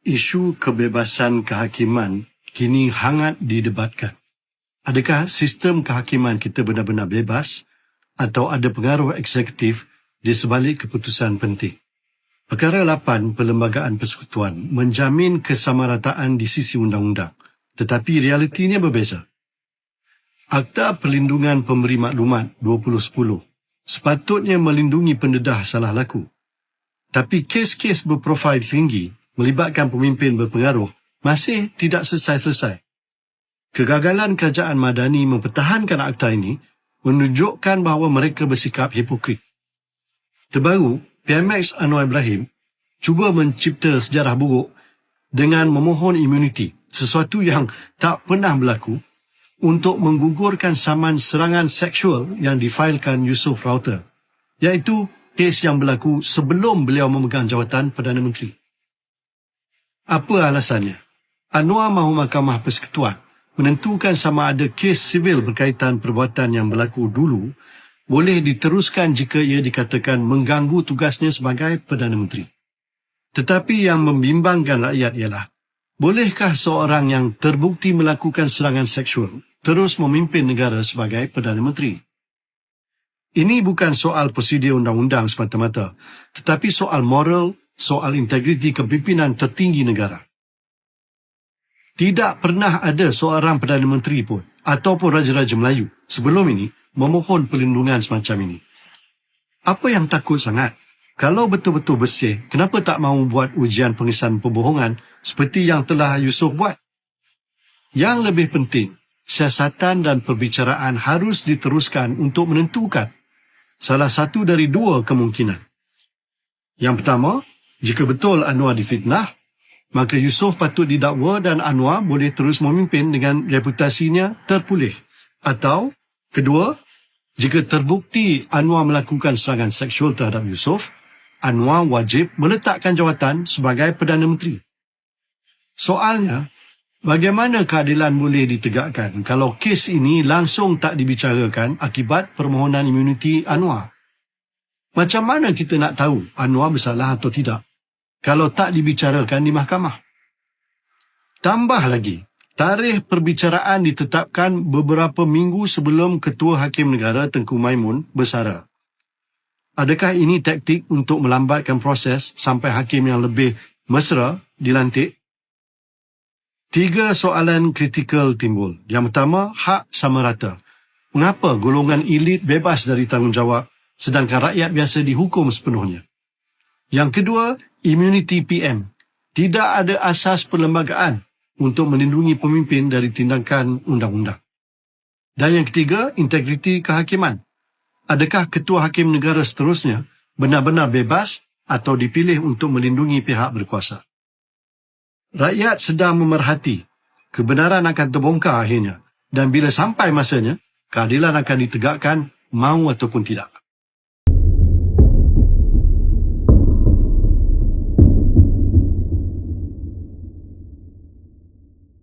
Isu kebebasan kehakiman kini hangat didebatkan. Adakah sistem kehakiman kita benar-benar bebas atau ada pengaruh eksekutif di sebalik keputusan penting? Perkara 8 Perlembagaan Persekutuan menjamin kesamarataan di sisi undang-undang, tetapi realitinya berbeza. Akta Perlindungan Pemberi Maklumat 2010 sepatutnya melindungi pendedah salah laku. Tapi kes-kes berprofil tinggi melibatkan pemimpin berpengaruh masih tidak selesai-selesai. Kegagalan kerajaan Madani mempertahankan akta ini menunjukkan bahawa mereka bersikap hipokrit. Terbaru, PMX Anwar Ibrahim cuba mencipta sejarah buruk dengan memohon imuniti, sesuatu yang tak pernah berlaku untuk menggugurkan saman serangan seksual yang difailkan Yusof Rauter, iaitu kes yang berlaku sebelum beliau memegang jawatan Perdana Menteri. Apa alasannya? Anwar mahu Mahkamah Persekutuan menentukan sama ada kes sivil berkaitan perbuatan yang berlaku dulu boleh diteruskan jika ia dikatakan mengganggu tugasnya sebagai Perdana Menteri. Tetapi yang membimbangkan rakyat ialah, bolehkah seorang yang terbukti melakukan serangan seksual terus memimpin negara sebagai Perdana Menteri? Ini bukan soal prosedur undang-undang semata-mata, tetapi soal moral soal integriti kepimpinan tertinggi negara. Tidak pernah ada seorang Perdana Menteri pun ataupun Raja-Raja Melayu sebelum ini memohon perlindungan semacam ini. Apa yang takut sangat? Kalau betul-betul bersih, kenapa tak mahu buat ujian pengesahan pembohongan seperti yang telah Yusof buat? Yang lebih penting, siasatan dan perbicaraan harus diteruskan untuk menentukan salah satu dari dua kemungkinan. Yang pertama, jika betul Anwar difitnah, maka Yusof patut didakwa dan Anwar boleh terus memimpin dengan reputasinya terpulih. Atau, kedua, jika terbukti Anwar melakukan serangan seksual terhadap Yusof, Anwar wajib meletakkan jawatan sebagai Perdana Menteri. Soalnya, bagaimana keadilan boleh ditegakkan kalau kes ini langsung tak dibicarakan akibat permohonan imuniti Anwar? Macam mana kita nak tahu Anwar bersalah atau tidak? Kalau tak dibicarakan di mahkamah. Tambah lagi, tarikh perbicaraan ditetapkan beberapa minggu sebelum Ketua Hakim Negara Tengku Maimun bersara. Adakah ini taktik untuk melambatkan proses sampai hakim yang lebih mesra dilantik? Tiga soalan kritikal timbul. Yang pertama, hak sama rata. Mengapa golongan elit bebas dari tanggungjawab sedangkan rakyat biasa dihukum sepenuhnya? Yang kedua, immunity PM. Tidak ada asas perlembagaan untuk melindungi pemimpin dari tindakan undang-undang. Dan yang ketiga, integriti kehakiman. Adakah ketua hakim negara seterusnya benar-benar bebas atau dipilih untuk melindungi pihak berkuasa? Rakyat sedang memerhati kebenaran akan terbongkar akhirnya dan bila sampai masanya, keadilan akan ditegakkan mahu ataupun tidak.